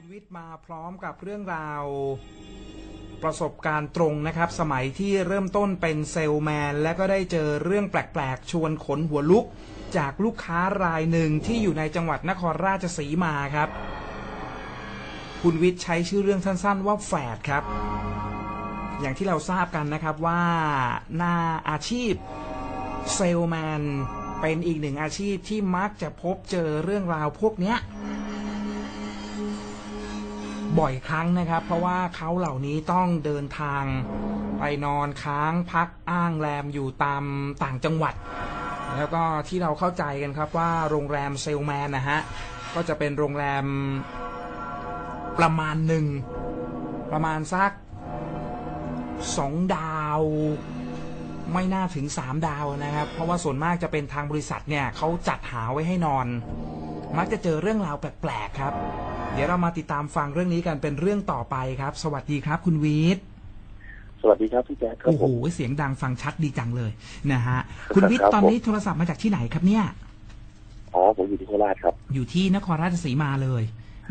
คุณวิทย์มาพร้อมกับเรื่องราวประสบการณ์ตรงนะครับ สมัยที่เริ่มต้นเป็นเซลแมน และก็ได้เจอเรื่องแปลกๆ ชวนขนหัวลุก จากลูกค้ารายหนึ่งที่อยู่ในจังหวัดนครราชสีมาครับ คุณวิทย์ใช้ชื่อเรื่องสั้นๆ ว่าแฝดครับ อย่างที่เราทราบกันนะครับว่าหน้าอาชีพเซลแมนเป็นอีกหนึ่งอาชีพที่มักจะพบเจอเรื่องราวพวกเนี้ย บ่อยครั้งนะครับ เพราะว่าเขาเหล่านี้ต้องเดินทางไปนอนค้างพักอ้างแรมอยู่ตามต่างจังหวัด แล้วก็ที่เราเข้าใจกันครับว่าโรงแรมเซลแมนนะฮะก็จะเป็นโรงแรมประมาณหนึ่งประมาณสักสองดาวไม่น่าถึงสามดาวนะครับ เพราะว่าส่วนมากจะเป็นทางบริษัทเนี่ยเขาจัดหาไว้ให้นอน มักจะเจอเรื่องราวแปลกๆครับ เดี๋ยวเรามาติดตามฟังเรื่องนี้กันเป็นเรื่องต่อไปครับ สวัสดีครับ คุณวีทสวัสดีครับพี่แจ๊คครับโอ้โหผมเสียงดังฟังชัดดีจังเลยนะฮะ คุณวิทครับตอนนี้ผมโทรศัพท์มาจากที่ไหนครับเนี่ย อ๋อผมอยู่ที่โคราชครับ อยู่ที่นครราชสีมาเลย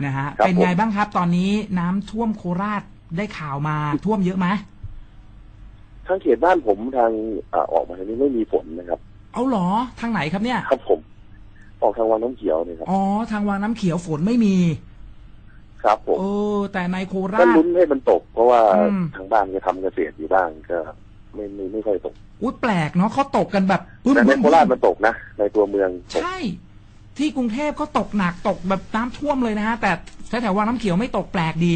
นะฮะ ครับเป็นไงผม บ้างครับ ตอนนี้น้ำท่วมโคราชได้ข่าวมาท่วมเยอะไหมทางเขตบ้านผมทางเอ่อออกมาทางนี้ไม่มีฝนนะครับ เอาเหรอทางไหนครับเนี่ย ครับผม ออกทางวังน้ำเขียวเนี่ยครับ อ๋อทางวางน้ำเขียวฝนไม่มี ครับผมเออแต่ในโคราก็ช ลุ้นให้มันตก เพราะว่าอืม ทางบ้านก็ทำเกษตรอยู่บ้างก็ไม่ไม่ไม่ค่อยตก อุ้ยแปลกเนาะเขาตกกันแบบปึ้มแต่ในปึ้มโคราชมันตกนะ ในตัวเมืองตก ใช่ ที่กรุงเทพก็ตกหนักตกแบบน้ำท่วมเลยนะฮะ แต่แถวๆวังน้ำเขียวไม่ตกแปลกดี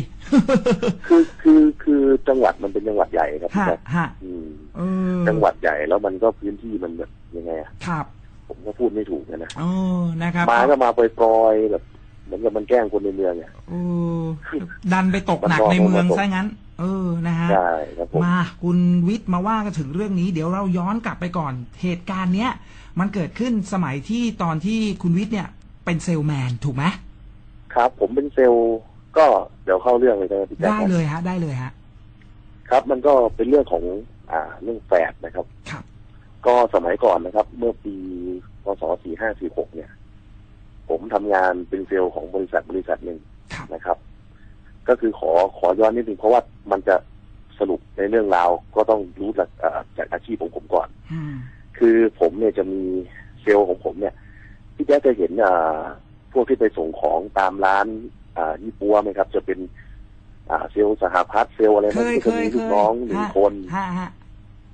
คือคือคือจังหวัดมันเป็นจังหวัดใหญ่ครับพี่ฮะแจ๊คฮะอืมเออจังหวัดใหญ่แล้วมันก็พื้นที่มันแบบยังไงอะครับผมก็พูดไม่ถูกนะนะเออนะครับ มาก็มาปล่อยๆแบบเห มือนกับมันแกล้งคนในเมืองอะเออดันไปตกหนักในเมืองซะงั้น เออนะฮะใช่ครับผมมาคุณวิทย์มาว่ากันถึงเรื่องนี้ เดี๋ยวเราย้อนกลับไปก่อน เหตุการณ์เนี้ยมันเกิดขึ้นสมัยที่ตอนที่คุณวิทย์เนี่ย เป็นเซลแมนถูกไหมครับ ผมเป็นเซลล์ก็เดี๋ยวเข้าเรื่องเลยนะพี่แจ๊คได้นะเลยฮะ ได้เลยฮะ ครับมันก็เป็นเรื่องของ อ่า เรื่องแฝดนะครับ ครับ ก็สมัยก่อนนะครับ เมื่อปีพศสี่ห้าสี่หกเนี่ย ผมทำงานเป็นเซลล์ของบริษัทบริษัทหนึ่งครับนะครับ ก็คือขอขอย้อนนิดนึงเพราะว่ามันจะสรุปในเรื่องราวก็ต้องรู้จากอ่าจากอาชีพของผมก่อนอืมคือผมเนี่ยจะมีเซลล์ของผมเนี่ยพี่แจ๊คจะเห็นอ่าพวกที่ไปส่งของตามร้าน อ่ายี่ปัวไหมครับ จะเป็น อ่าเซลล์สหพัฒน์เซลล์อะไรเคมันยก็เคจะยมีเคลูกยน้องหนึ่งฮะคนฮะฮะ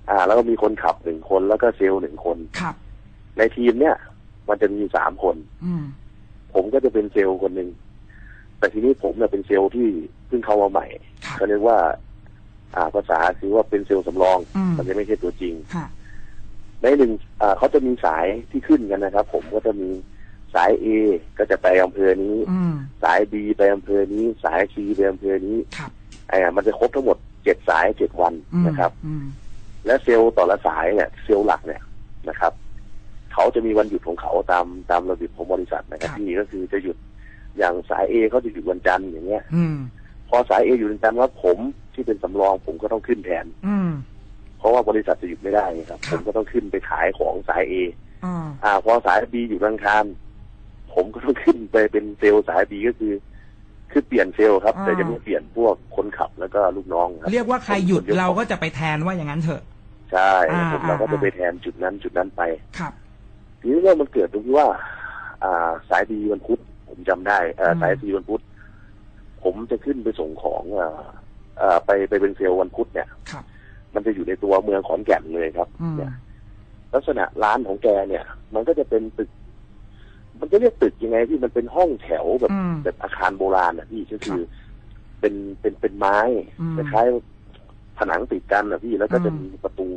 อ่า แล้วก็มีคนขับหนึ่งคนแล้วก็เซลล์หนึ่งคนครับในทีมเนี่ย มันจะมีสามคนอืม ผมก็จะเป็นเซลล์คนหนึ่งแต่ทีนี้ผมเนี่ยเป็นเซลล์ที่เพิ่งเข้ามาใหม่ครับเขาเรียกว่า อ่าภาษาคือว่าเป็นเซลล์สำรองอืมมันจะไม่ใช่ตัวจริงฮะในหนึ่งอ่าเขาจะมีสายที่ขึ้นกันนะครับ ผมก็จะมีสาย A ก็จะไปอำเภอนี้อืมสาย B ไปอำเภอนี้ สาย C ไปอำเภอนี้ครับไอ้มันจะครบทั้งหมดเจ็ดสายเจ็ดวันอืมนะครับอืมและเซลล์ต่อละสายเนี่ย เซลล์หลักเนี่ยนะครับ เขาจะมีวันหยุดของเขาตามตามระเบียบของบริษัทนะครับที่ก็คือจะหยุดอย่างสาย A เขาจะหยุดวันจันทร์อย่างเงี้ย อืมพอสาย A อยู่วันจันทร์ว่าผมที่เป็นสำรองผมก็ต้องขึ้นแทน อืมเพราะว่าบริษัทจะหยุดไม่ได้ครับคผรับมก็ต้องขึ้นไปขายของสาย A อ่าอ่า พอสาย B อยู่รังคารผมก็ต้องขึ้นไปเป็นเซลล์สาย B ก็คือ คือเปลี่ยนเซลล์ครับ แต่จะไม่เปลี่ยนพวกคนขับแล้วก็ลูกน้องครับเรียกว่าใครหยุดผมเราก็จะไปแทนว่าอย่างนั้นเถอะ ใช่อ่าผมเราก็อ่าจะไปแทนจุดนั้นจุดนั้นไปครับ ทีนี้เรื่องมันเกิดตรงที่ว่า อ่า สายดีวันพุธผมจำได้เอ่ออืมสายดีวันพุธผมจะขึ้นไปส่งของอ่าอ่าไปไปเป็นเซลล์วันพุธเนี่ยครับมันจะอยู่ในตัวเมืองขอนแก่นเลยครับอืมเนี่ย ลักษณะร้านของแกเนี่ย มันก็จะเป็นตึก มันจะเรียกตึกยังไงที่มันเป็นห้องแถวแบบอืมแบบอาคารโบราณอะพี่ก็คือเป็นเป็นเป็นไม้อืมคล้ายๆผนังติดกันอะพี่แล้วก็จะอืมมีประตู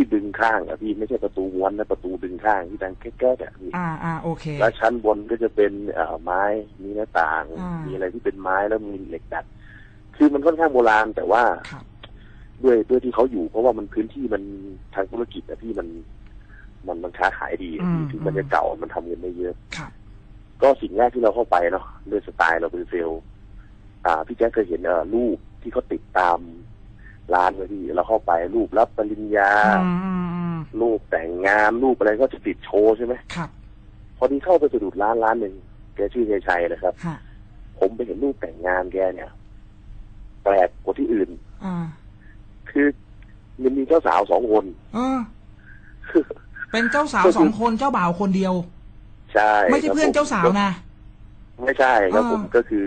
ที่ดึงข้างอะพี่ไม่ใช่ประตูม้วนนะประตูดึงข้างที่ดังแก๊กๆอะพี่อ่าอ่าโอเค แล้วชั้นบนก็จะเป็นเอ่อไม้มีหน้าต่าง อ่ามีมีอะไรที่เป็นไม้แล้วมีเหล็กดัด คือมันค่อนข้างโบราณแต่ว่าครับ ด้วยด้วยที่เขาอยู่ เพราะว่ามันพื้นที่มันทางธุรกิจอะพี่มัน มันมันค้าขายดีอะอืมที่มันจะเก่ามันทำเงินได้เยอะ ครับ ก็สิ่งแรกที่เราเข้าไปเนาะด้วยสไตล์เราเป็นเซลล์อ่าพี่แจ๊คเคยเห็นเอ่อรูปที่เขาติดตาม ร้านเลยพี่เราเข้าไปรูปรับปริญญาอืมอืมอืมรูปแต่งงานรูปอะไรก็จะติดโชว์ใช่ไหมครับ พอดีเข้าไปสะดุดร้านร้านหนึ่งแกชื่อเฮียชัยนะครับฮะผมไปเห็นรูปแต่งงานแกเนี่ยแปลกกว่าที่อื่นอ่าคือมันมีเจ้าสาวสองคนเออเป็นเจ้าสาวสองคนเจ้าบ่าวคนเดียว ใช่ ไม่ใช่ครับเพื่อนผเจ้าสาวนะ ไม่ใช่ครับอ่าผมก็คือ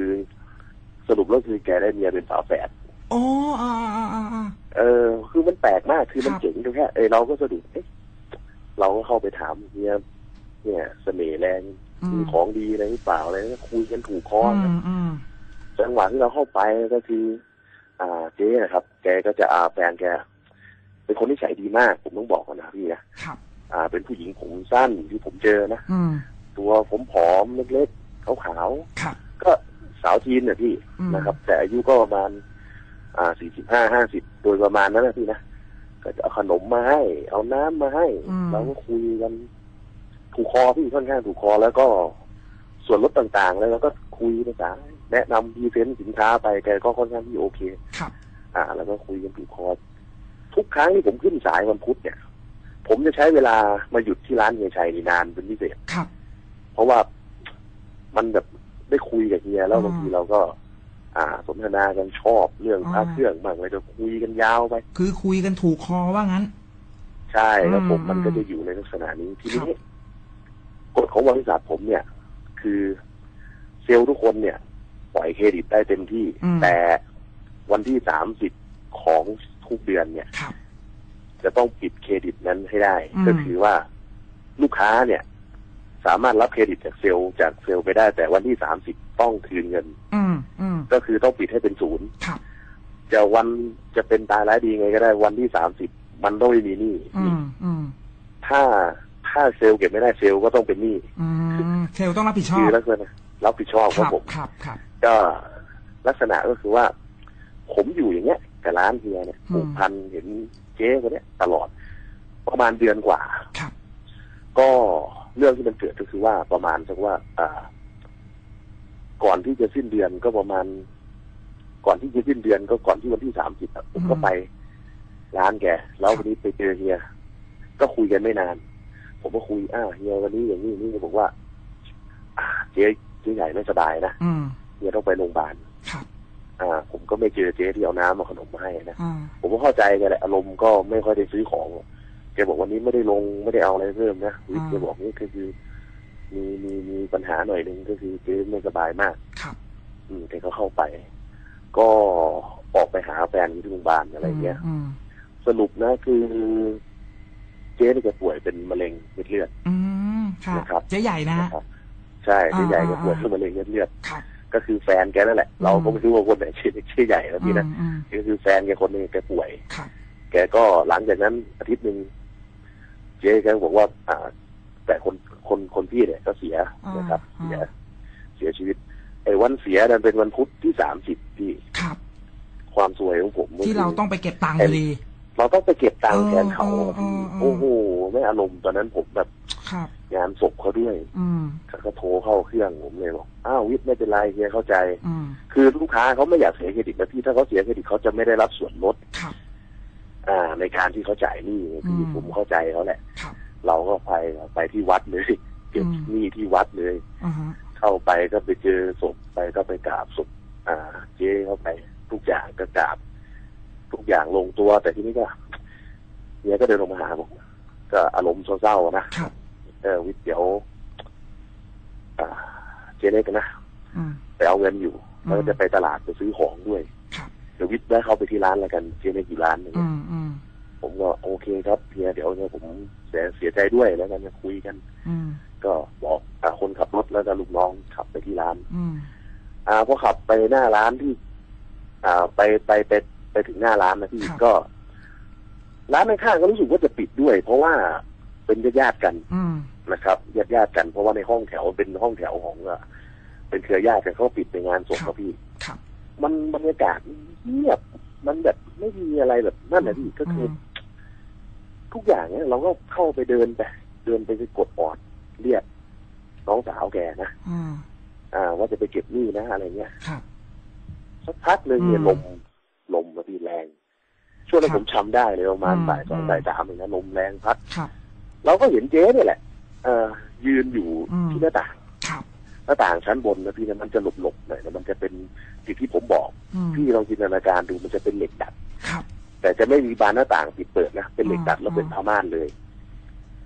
สรุปแล้วคือแกได้เมียเป็นฝาแฝด อ๋ออ่าอ่าอ่าอ่าเออ คือมันแปลกมากคือมันครับเจ๋งตรงแค่เออเราก็สะดุดเอ๊ะเราก็เข้าไปถามเมียเนี่ย เสน่ห์แรงอืมีมของดีอะไรหรือเปล่าอะไรก็คุยกันถูกคออืกันมอืมจังหวะที่เราเข้าไปก็คือ อ่าเจ๊นะครับ แกก็จะอาแฟนแก เป็นคนที่ใส่ดีมาก ผมต้องบอกก่อนนะพี่นะครับอ่า เป็นผู้หญิงผมสั้นที่ผมเจอนะอืมตัวผมผอมเล็กๆขาวครับๆก็สาวจีนเนี่ยพี่อืมนะครับ แต่อายุก็ประมาณ อ่าสี่สิบห้าห้าสิบโดยประมาณนั้นนะพี่นะก็จะเอาขนมมาให้ เอาน้ำมาให้เราก็คุยกันถูกคอพี่ค่อนข้างถูกคอแล้วก็ส่วนลดต่างๆ แล้วเราก็คุยภาษาแนะนำพรีเซนต์สินค้าไปแกก็ค่อนข้างที่โอเค ครับ อ่า แล้วก็คุยกันถูกคอทุกครั้งที่ผมขึ้นสายวันพุธเนี่ย ผมจะใช้เวลามาหยุดที่ร้านเฮียชัยนี่นานเป็นพิเศษครับ เพราะว่ามันแบบได้คุยกับเฮียแล้วอืมบางทีเราก็ อ่าสนทนากันชอบเรื่องพระอ่าเครื่องบ้างเลยจะคุยกันยาวไป คือคุยกันถูกคอว่างั้น ใช่แล้วผมอืมมันก็อืมจะอยู่ในลักษณะนี้ทีครันี้บกฎของบริษัทผมเนี่ย คือเซลล์ทุกคนเนี่ย ปล่อยเครดิตได้เต็มที่อืมแต่วันที่สามสิบของทุกเดือนเนี่ยครับจะต้องปิดเครดิตนั้นให้ได้อืมก็คือว่าลูกค้าเนี่ย สามารถรับเครดิตจากเซลล์จากเซลล์ไปได้ แต่วันที่สามสิบต้องคืนเงิน อืมอืม ก็คือต้องปิดให้เป็นศูนย์ครับจะวันจะเป็นตายร้ายดีไงก็ได้วันที่สามสิบมันต้องไม่มีหนี้อืมอืมถ้าถ้าเซลล์เก็บไม่ได้เซลล์ก็ต้องเป็นหนี้อืมเซลล์ต้องรับผิดชอคืบอลักษณะรับผิดชอบคครัรับบผมครับครับก็ลักษณะก็คือว่า ผมอยู่อย่างเงี้ยกับร้านเฮียเนี่ยอืมผูกพันเห็นเจ๊คนเนี้ยตลอด ประมาณเดือนกว่าครับ ก็เรื่องที่มันเกิดก็คือว่าประมาณสักว่า อ่า ก่อนที่จะสิ้นเดือนก็ประมาณ ก่อนที่จะสิ้นเดือนก็ก่อนที่วันที่สามสิบผมก็ไปร้านแกแล้ววันนี้ไปเจอเฮีย ก็คุยกันไม่นาน ผมก็คุยอ้าวเฮียวันนี้อย่างนี้อย่างนี่ก็บอกว่าอ่าเจ๊เจ๊ใหญ่ไม่สบายนะอืมเฮียต้องไปโรงพยาบาลครับอ่า ผมก็ไม่เจอเจ๊ที่เอาน้ำมาขนมมาให้นะอ่าผมก็เข้าใจแกแหละอารมณ์ก็ไม่ค่อยได้ซื้อของแกบอกวันนี้ไม่ได้ลงไม่ได้เอาอะไรเพิ่มนะคือแกบอกนี่ก็คือ มีมีมีปัญหาหน่อยหนึ่งก็คือเจ๊ไม่สบายมาก ครับ อืมแกก็เข้าไป ก็ออกไปหาแฟนที่โรงพยาบาลอะไรเงี้ยอืมสรุปนะคือ เจ๊นี่แกป่วยเป็นมะเร็งเม็ดเลือดอืมครับนะครับเจ๊ใหญ่นะ นะครับใช่เจ๊ใหญ่แกอ่าป่วยเป็นมะเร็งเม็ดเลือด ครับก็คือแฟนแกนั่นแหละ เราก็ไม่รู้ว่าคนไหนชื่อชื่อใหญ่แล้วพี่นะอืมอืมก็คือแฟนแกคนหนึงแกป่วย ครับ แกก็หลังจากนั้นอาทิตย์หนึ่งเจ๊แกก็บอกว่า อ่า แต่คน คนคนพี่เนี่ยก็เสียอ่านนะครับอ่าเสียเสียชีวิตไอ้วันเสียนั้นเป็นวันพุธที่สามสิบที่ครับ ความสวยของผมก็ที่คือเราต้องไปเก็บตังค์อยู่ดีเราต้องไปเก็บตังค์เออแทนเขาอะพี่เออเออเออโอ้โหไม่อารมณ์ตอนนั้นผมแบบครับงานศพเขาด้วยอืมเขาก็โทรเข้าเครื่องผมเลยบอกอ้าววิทย์ไม่เป็นไรเฮียเข้าใจอืมคือลูกค้าเขาไม่อยากเสียเครดิตนะพี่ถ้าเขาเสียเครดิตเขาจะไม่ได้รับส่วนลดครับอ่า ในการที่เขาจ่ายหนี้ไงพี่อืมผมเข้าใจเขาแหละครับ เราก็ไปไปที่วัดเลยเก็บอืมหนี้ที่วัดเลยอ่าฮะเข้าไปก็ไปเจอศพไปก็ไปกราบศพอ่า เจ๊เข้าไป ทุกอย่างก็กราบ ทุกอย่างลงตัว แต่ทีนี้ก็เนี่ยก็เดินลงมาหาผมก็อารมณ์เศร้าๆนะครับเออวิทย์เดี๋ยวอ่าเจ๊เล็กนะอืมไปเอาเงินอยู่อืมแล้วก็จะไปตลาดไปซื้อของด้วยครับเดี๋ยววิทย์ได้เข้าไปที่ร้านแล้วกันเจ๊เล็กอยู่ร้านหนึงอืมอืม ผมก็โอเคครับเฮียเดี๋ยวเนี่ยผมเสียเสียใจด้วยแล้วกันจะคุยกันอืมก็บอกอาคนขับรถแล้วก็ลูกน้องขับไปที่ร้านอืมอ่าพอขับไปหน้าร้านที่ อ่า ไปไปไปไปถึงหน้าร้านนะพี่ก็ ร้านข้างๆก็รู้สึกว่าจะปิดด้วย เพราะว่าเป็นญาติๆกันอืมนะครับญาติญาติๆกันเพราะว่าในห้องแถวเป็นห้องแถวของอะเป็นเครือญาติกันเขาปิดในงานศพครับพี่ครับมันบรรยากาศเงียบมันแบบไม่มีอะไรแบบนั่นนะพี่ก็คืออ ทุกอย่างเนี่ยเราก็เข้าไปเดินไปเดินไปไปกดออดเรียกน้องสาวแกนะอืมอ่า ว่าจะไปเก็บหนี้นะอะไรเงี้ยครับสักพักหนึ่งเนี่ยอืมลมลมมาทีแรง ช่วงนั้นครับผมจำได้เลยประมาณอืมบ่ายสองอืมบ่ายสามเองนะลมแรงพัดครับเราก็เห็นเจ๊เนี่ยแหละ เออยืนอยู่อืมที่หน้าต่างครับหน้าต่างชั้นบนนะพี่นะมันจะหลบๆหน่อยนะมันจะเป็นสิ่งที่ผมบอกอืมพี่ลองจินตนาการดูมันจะเป็นเหล็กดัดครับ แต่จะไม่มีบานหน้าต่างปิดเปิดนะเป็นเหล็กดัดอ่าแล้วเป็นผ้าม่านเลย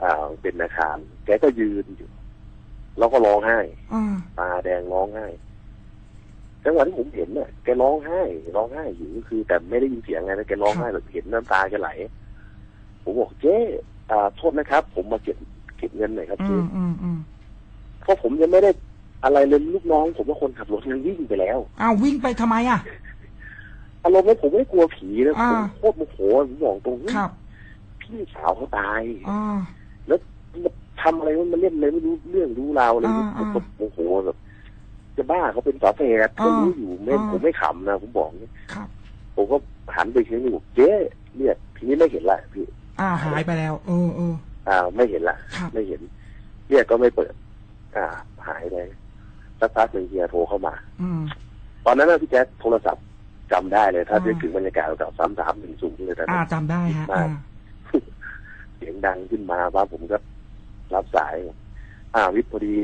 อ่าเป็นอาคารแกก็ยืนอยู่ แล้วก็ร้องไห้อ่าตาแดงร้องไห้จังหวะที่ผมเห็นเนี่ยแกร้องไห้ร้องไห้อยู่ก็คือ แต่ไม่ได้ยินเสียงไงนะแกร้องไห้แบบเห็นน้ำตาแกไหล ผมบอกเจ๊อ่าโทษนะครับ ผมมาเก็บเก็บเงินหน่อยครับอืเจ๊มอืมอืมเพราะผมยังไม่ได้อะไรเลยลูกน้อง ผมว่าคนขับรถยังวิ่งไปแล้วอ้าววิ่งไปทำไมอะ อารมณ์ว่าผมไม่กลัวผีนะอ่าผมโคตรโมโหผมบอกตรงนี้ครับพี่สาวเขาตายอ่าแล้วมันทำอะไรมันมาเล่นอะไรไม่รู้เรื่องรู้ราวอะไรอ่าผมก็อ่าโมโหแบบ จะบ้าเขาเป็นฝาแฝดเขาอ่ารู้อยู่ไม่อ่า ผมไม่ขำนะผมบอกเนี่ยครับ ผมก็หันไปทีนี้บอกเจ๊เรียกทีนี้ไม่เห็นละพี่ อ่าหายไปแล้ว เออเออ อ่า ไม่เห็นละครับ ไม่เห็น เรียกก็ไม่เปิด อ่า หายไปสักพักหนึ่งเฮียโทรเข้ามา อืม ตอนนั้นนะพี่แจ๊คโทรศัพท์ จำได้เลยถ้าอ่านึกถึงบรรยากาศแบบสามสามหนึ่งศูนย์เลยแต่อ่าจำได้ฮะอ่าเสียงดังขึ้นมาว่าผมก็รับสาย อ่าวิทย์พอดี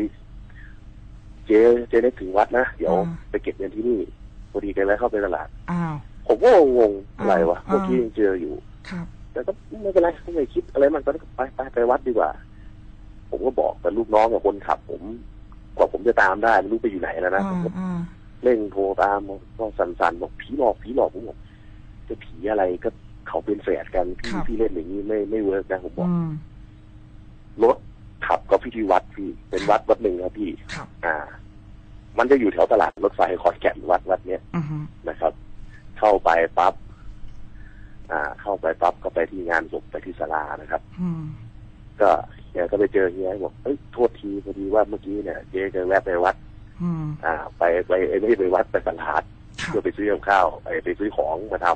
เจ๊เจ๊ได้ถึงวัดนะ เดี๋ยวไปเก็บเงินที่นี่พอดีแกเลยเข้าไปตลาดอ้าวผมก็งงๆอะไรวะอ่าเมื่อกี้ยังเจออยู่ ครับ แต่ก็ไม่เป็นไรไม่คิดอะไรมันก็ไปไปไปวัดดีกว่า ผมก็บอกแต่ลูกน้องกับคนขับ ผมกว่าผมจะตามได้ไม่รู้ไปอยู่ไหนแล้วนะอ่าผมก็อ่า เร่งโทรตามก็สั่นๆบอกผีหลอกผีหลอกผมบอกจะผีอะไรก็เขาเป็นแฝดกันพี่พี่เล่นอย่างนี้ไม่ไม่เวิร์กนะผมบอกอืมรถขับก็พิธีวัดพี่ เป็นวัดวัดหนึ่งครับพี่ครับอ่า มันจะอยู่แถวตลาดรถไฟขอนแก่นวัดวัดเนี้ยอือฮึนะครับ เข้าไปปั๊บอ่า เข้าไปปั๊บก็ไปที่งานศพไปที่ศาลานะครับอืมก็เฮียก็ไปเจอเฮียบอกเอ้ยโทษทีพอดีว่าเมื่อกี้เนี่ยเจ๊จะแวะไปวัด อืมอ่า ไปไปเอ้ยไม่ใช่ไปวัดไปตลาดครับเพื่อไปซื้อกับข้าวไปไปซื้อของมาท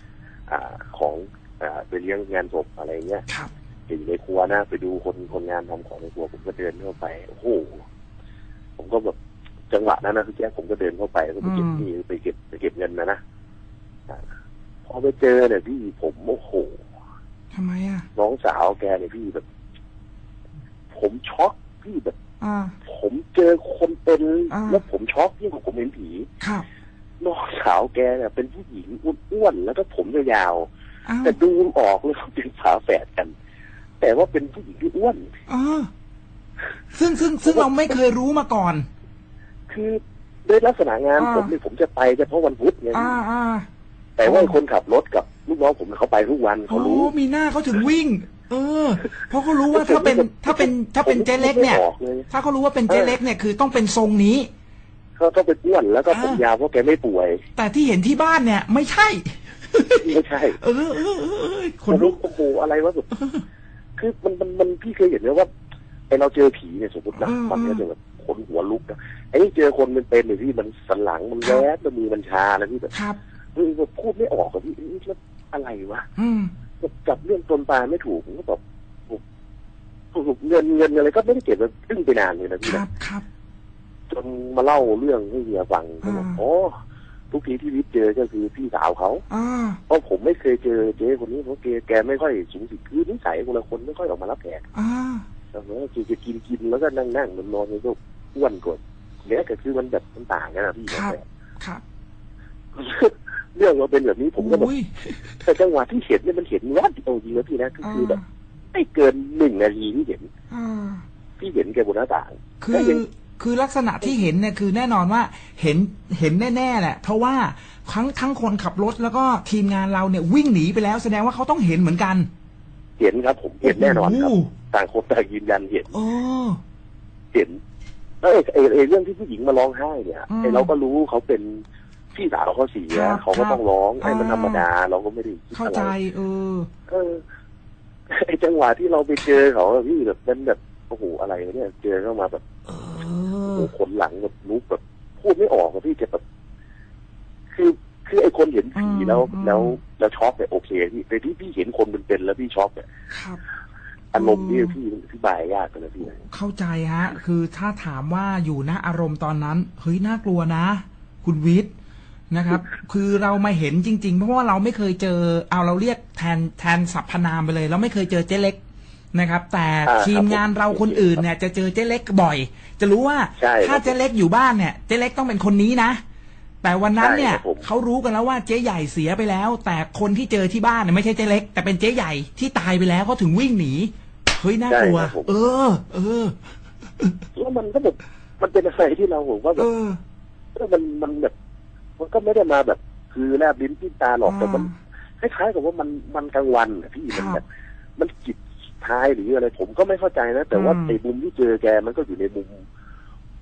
ำอ่าของอ่าไปเลี้ยงงานศพอะไรเงี้ยครับอยู่ในครัวนะ ไปดูคนคนงานทำของในครัวผมก็เดินเข้าไปโอ้โหผมก็แบบจังหวะนั้นนะพี่แจ๊คผมก็เดินเข้าไปก็ไปเก็บอืมนี่ไปเก็บไปเก็บเงินนะนะอ่าพอไปเจอเนี่ยพี่ผมโอ้โหทำไมอะน้องสาวแกเนี่ยพี่แบบ ผมช็อกพี่แบบอ่า ผมเจอคนเป็นอ่าแล้วผมช็อกยิ่งกว่าผมเห็นผีครับน้องสาวแกเนี่ยเป็นผู้หญิงอ้วนๆแล้วก็ผมยาวอ้าๆวแต่ดูออกเลยว่าเป็นฝาแฝดกัน แต่ว่าเป็นผู้หญิงที่อ้วนอ่าซึ่งซึ่งซึ่งเราไม่เคยรู้มาก่อน คือด้วยลักษณะงานอ่าผมเนี่ยผมจะไปเฉพาะวันพุธไงอ่าอ่าแต่ว่าคนขับรถกับลูกน้องผมเขาไปทุกวันโอ้เขารู้มีหน้าเขาถึงวิ่ง เออ เพราะเขารู้ว่าถ้าเป็นถ้าเป็นถ้าเป็นเจ๊เล็กเนี่ยผมไม่ออกเลยถ้าเขารู้ว่าเป็นเจ๊เล็กเนี่ยคือต้องเป็นทรงนี้เขาต้องเป็นอ้วนแล้วก็ผมอ่ายยาวเพราะแกไม่ป่วย แต่ที่เห็นที่บ้านเนี่ย ไม่ใช่ ไม่ใช่ เออเออเออเออขผมนลุกโอ้โหอะไรวะแบบคือมันมันมันพี่เคยเห็นไหมว่าไอเราเจอผีเนี่ยสมมตินะอืมมันก็จะแบบคนหัวลุกนะไอ้นี่เจอคนเป็นเป็นเนี่ยพี่มันสันหลังมันแวบแล้วมือมันชาแล้วพี่แบบครับเฮ้ยแบบพูดไม่ออกอะพี่เอ้ยแล้วอะไรวะอืมแบบ จับเรื่องตนตายไม่ถูกผมก็แบบผมผมเงินเงินอะไรก็ไม่ได้เก็บมาตึ้งไปนานเลยนะคพี่รันะบครับ จนมาเล่าเรื่องให้เฮียฟังก็บอกอ่าอ๋อทุกทีที่วิทย์เจอก็คือพี่สาวเขาอ่าเพราะผมไม่เคยเจอเจ๊คนนี้เพราะแกแกไม่ค่อยสูงสิงคือนิสัยคนละคนไม่ค่อยออกมารับแขกอ่าแต่ว่าคือจะกินกินแล้วก็นั่งนั่งนอนนอนแล้วก็อ้วนกว่าเนี่ยก็คือมันแบบมันต่างกันนะพี่ครับแต่ครับ เรื่องมันเป็นแบบนี้ผมก็แบบอุ้ยแต่จังหวะที่เห็นเนี่ยมันเห็นแวบเดียวจริงๆแล้วพี่นะก็คือแบบไม่เกินหนึ่งนาทีที่เห็นอ่าพี่เห็นแกบนหน้าต่าง คืก็อยังคือลักษณะที่เห็นเนี่ยคือแน่นอนว่าเห็นเห็นแน่ๆแหละ เพราะว่าทั้งทั้งคนขับรถแล้วก็ทีมงานเราเนี่ยวิ่งหนีไปแล้วแสดงว่าเขาต้องเห็นเหมือนกัน เห็นครับ ผมเห็นแน่นอนครับโอ้โหต่างคนต่างยืนยันเห็นโอ้เห็นแล้วไอ้ไอ้ไอ้เรื่องที่ผู้หญิงมาร้องไห้เนี่ยอืมไอ้เราก็รู้เขาเป็น พี่สาวเขาเสียครับเขาก็ต้องร้องครับไอ้มันธรรมดา เราก็ไม่ได้คิดเข้าอะไรใจเออเออไอ้จังหวะที่เราไปเจอเขาอะพี่แบบเป็นแบบโอ้โหอะไรวะเนี่ย เจอเข้ามาแบบเอโอ้อโหขนหลังแบบลุกแบบพูดไม่ออกอะพี่จะแบบคือคือไอ้คนเห็นผีแล้วอืมแล้วแล้วช็อกเนี่ยโอเคพี่แต่ที่พี่เห็นคนเป็นๆแล้วพี่ช็อกเนี่ยครับอารมณ์นี่พี่อธิบายยากกันนะพี่นะเข้าใจฮะ คือถ้าถามว่าอยู่ณอารมณ์ตอนนั้นเฮ้ยน่ากลัวนะ คุณวิทย์ นะครับ คือเรามาเห็นจริง ๆ เพราะว่าเราไม่เคยเจอเอาเราเรียกแทนแทนสรรพนามไปเลย เราไม่เคยเจอเจ๊เล็กนะครับ แต่อ่าทีมงานเราคนอื่นเนี่ย จะเจอเจ๊เล็กบ่อย จะรู้ว่าใช่ครับถ้าเจ๊เล็กอยู่บ้านเนี่ย เจ๊เล็กต้องเป็นคนนี้นะแต่วันนั้นเนี่ยใช่ครับผมเขารู้กันแล้วว่าเจ๊ใหญ่เสียไปแล้ว แต่คนที่เจอที่บ้านเนี่ยไม่ใช่เจ๊เล็ก แต่เป็นเจ๊ใหญ่ที่ตายไปแล้วเขาถึงวิ่งหนีเฮ้ยน่ากลัว เออ เออแล้วมันก็แบบมันเป็นอะไรที่เราผมว่าแบเอบอเออมันมันแบบ มันก็ไม่ได้มาแบบคือแลบลิ้นปิ้นตาหรอกแต่มันคล้ายๆกับว่ามันมันกลางวันอะพี่มันแบบมันจิตท้ายหรืออะไร ผมก็ไม่เข้าใจนะ แต่ว่าอืมไอ้มุมที่เจอแกมันก็อยู่ในมุม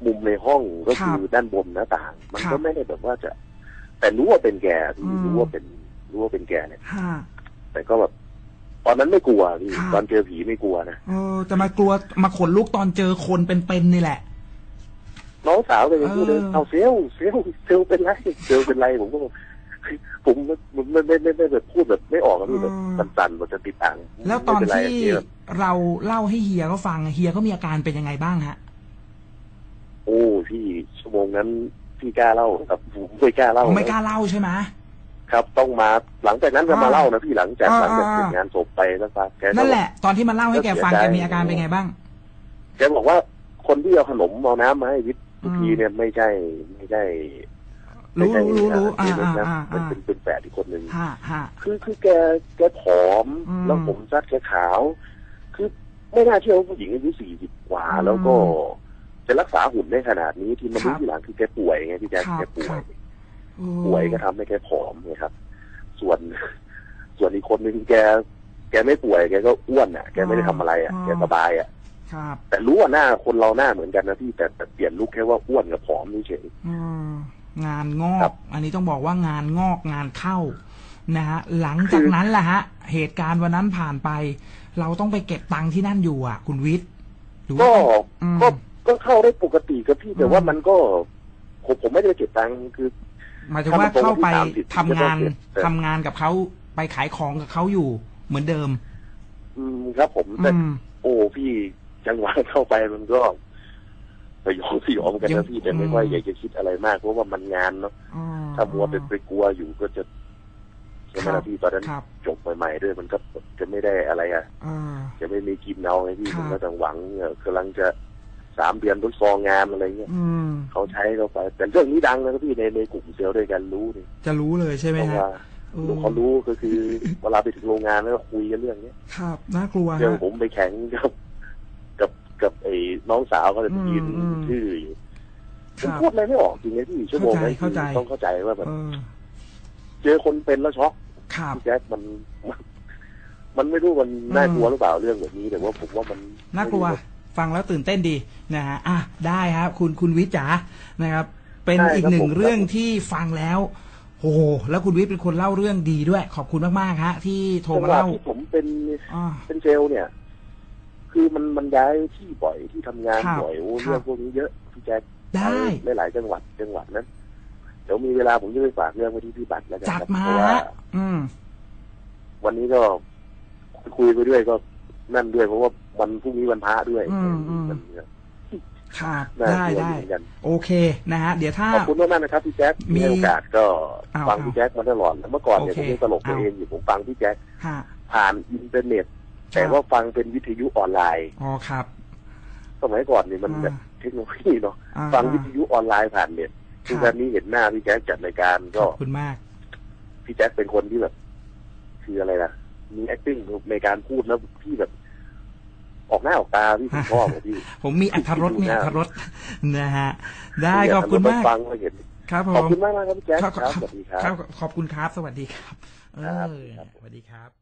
มุมในห้องก็คือครับด้านบนหน้าต่าง มันครัก็บไม่ได้แบบว่าจะ แต่รู้ว่าเป็นแกพี่อืมรู้ว่าเป็นรู้ว่าเป็นแกเนี่ยฮะแต่ก็แบบตอนนั้นไม่กลัวพี่ครับตอนเจอผีไม่กลัวนะเออจะมากลัวมาขนลุกตอนเจอคนเป็นๆนี่แหละ น้องสาวก็ยังพูดเลยเออเอาเซลลเซลลเซลลเป็นไรเซลลเป็นไรผมก็บอกผมผมไม่ไม่ไม่ไม่แบบพูดแบบไม่ออกอะพี่แบบสั่นๆหมดจะติดอ่างแล้วตอนไม่เป็ไรที่เจ๊แบบเราเล่าให้เฮียเขาฟังเฮียเขามีอาการเป็นยังไงบ้างฮะ โอ้พี่ชั่วโมงนั้นพี่กล้าเล่าครับผมไม่กล้าเล่าผมไม่กล้าเล่าใช่ไหมครับต้องมาหลังจากนั้นก็มาอ่าเล่านะพี่หลังจากอ่าหลังจากอ่าเสร็จงานศพไปแล้วก็แกก็นั่นแหละ ตอนที่มันเล่าให้แกฟังก็แกเสียใจมีอาการเป็นไงบ้างแกบอกว่าคนที่เอาขนมเอาน้ำมาให้วิทย์ ทุกอืมทีเนี่ยไม่ใช่ไม่ใช่ไม่รู้ใช่รู้รู้รู้เจ๊อ่าเล็กอ่านะอ่ามันอ่าเป็นเป็นแฝดอีกคนหนึ่งฮะฮะคือคือแกแกผอมอืมแล้วผมซัดแกขาว คือไม่น่าเชื่อว่าผู้หญิงอายุสี่สิบกว่าอืมแล้วก็จะรักษาหุ่นได้ขนาดนี้ที่มาครัรู้บทีหลังคือแกป่วยไงพี่แจ๊คครับแกป่วครัยบโอ้ป่วยก็ทำให้แกผอมไงครับ ส่วนส่วนอีกคนนึงแก แกไม่ป่วยแกก็อ้วนอะ แกไม่ได้ทำอะไรอะแกสบายอะ ครับแต่รู้ว่าหน้าคนเราหน้าเหมือนกันนะพี่แต่แต่เปลี่ยนลุคแค่ว่าอ้วนกับผอมเฉยอืมงานงอครักบอันนี้ต้องบอกว่างานงอกงานเข้านะฮะหลังจากนั้นแหละฮะ เหตุการณ์วันนั้นผ่านไป เราต้องไปเก็บตังค์ที่นั่นอยู่อะ คุณวิทย์หรือก็ว่าอืมก็ก็เข้าได้ปกติกับพี่แต่ว่าอืมมันก็ผมผมไม่ได้เก็บตังค์คือหมายถึงว่าเข้าไปทำงานแต่ทำงานกับเขาไปขายของกับเขาอยู่เหมือนเดิม อืมครับผมแต่อืมโอ้พี่ จังหวะเข้าไปมันก็สยองสยองกันยันะงพี่แต่ไม่ค่อยอืมอยากจะคิดอะไรมากเพราะว่ามันงานเนาะอ๋อถ้ามัวแต่ไปกลัวอยู่ก็จะใช่ไหมครัล่ะบพี่ตอนนั้นครับจบใหม่ๆด้วยมันก็จะไม่ได้อะไรอะอ่าจะไม่มีกินเอาไงพี่ครับมันก็ต้องหวังเออกำลังจะสามเดือนทดซองงานอะไรเงี้ยอืมเขาใช้เข้าไป แต่เรื่องนี้ดังนะครับพี่ในในกลุ่มเซลล์ด้วยกันรู้นี่จะรู้เลยใช่ไหมเพราะฮะว่าเออเขารู้ก็คือเวลาไปถึงโรงงานแล้วก็คุยกันเรื่องเนี้ยครับน่ากลัวเรื่องฮะผมไปแข่งกับกับ กับไอ้น้องสาวเขาเลยไปยืนอืมอืมชื่ออยู่คผมรับพูดอะไรไม่ออกจริงๆพี่ชั่วโมงนั้นเข้าใจคือต้องเข้าใจว่าแบบเออเจอคนเป็นแล้วช็อกครับพี่แจ๊คมันมัน มันไม่รู้มันน่ากลัวหรือเปล่าเรื่องแบบนี้แต่ว่าผมว่ามันน่ากลัว ฟังแล้วตื่นเต้นดีนะฮะอะได้ครับ คุณคุณวิทย์จ๋านะครับ เป็นอีกหนึ่งเรื่องที่ฟังแล้วโอ้โหแล้วคุณวิทย์เป็นคนเล่าเรื่องดีด้วย ขอบคุณมากๆฮะ ที่โทรจังมาหวะเล่าที่ผมเป็นอ่าเป็นเซลล์เนี่ย คือมันมันย้ายที่บ่อยที่ทำงานครับบ่อยโอ้ครับเรื่องพวกนี้เยอะพี่แจ๊คได้ ไปหลายๆจังหวัดจังหวัดนั้นเดี๋ยวมีเวลาผมจะไปฝากเรื่องไว้ที่พี่บัตรแล้วกันจัดครับมาเพราะว่า ฮะอืม วันนี้ก็คุยไปด้วยก็นั่นด้วยเพราะว่าวันพรุ่งนี้วันพระด้วยอืมอืม มันครับน่าได้กลัวได้เหมือนกัน โอเคนะฮะ เดี๋ยวถ้า ขอบคุณมากๆนะครับพี่แจ๊คมีมีโอกาสก็เอาฟังเอาพี่แจ๊คมาตลอดแล้วเมื่อก่อนเนี่ยโอผเคมยังตลกตัวเอา เองอยู่ผมฟังพี่แจ๊คฮะผ่านอินเทอร์เน็ต แต่ว่าฟังเป็นวิทยุออนไลน์อ๋อครับ สมัยก่อนนี่มันอ่าแบบเทคโนโลยีเนาะอ่าฟังวิทยุออนไลน์ผ่านเน็ตคทุกรัวับนนี้เห็นหน้าพี่แจ๊คจัดรายการขก็อบคุณมาก พี่แจ๊คเป็นคนที่แบบ คืออะไรนะมี acting ในการพูดแล้วพี่แบบ ออกหน้าออกตาพี่ผมชอบอะพี่ ผมมีอัธรสมีอัธรสนะฮะ ได้เนี่ยขอบคุณมากฟังแล้วเห็นครับผขอบมคุณมากนะครับพี่แจ๊คครับครับสวัสดีครับครับ ขอบคุณครับ สวัสดีครับ เอครับอสวัสดีครับ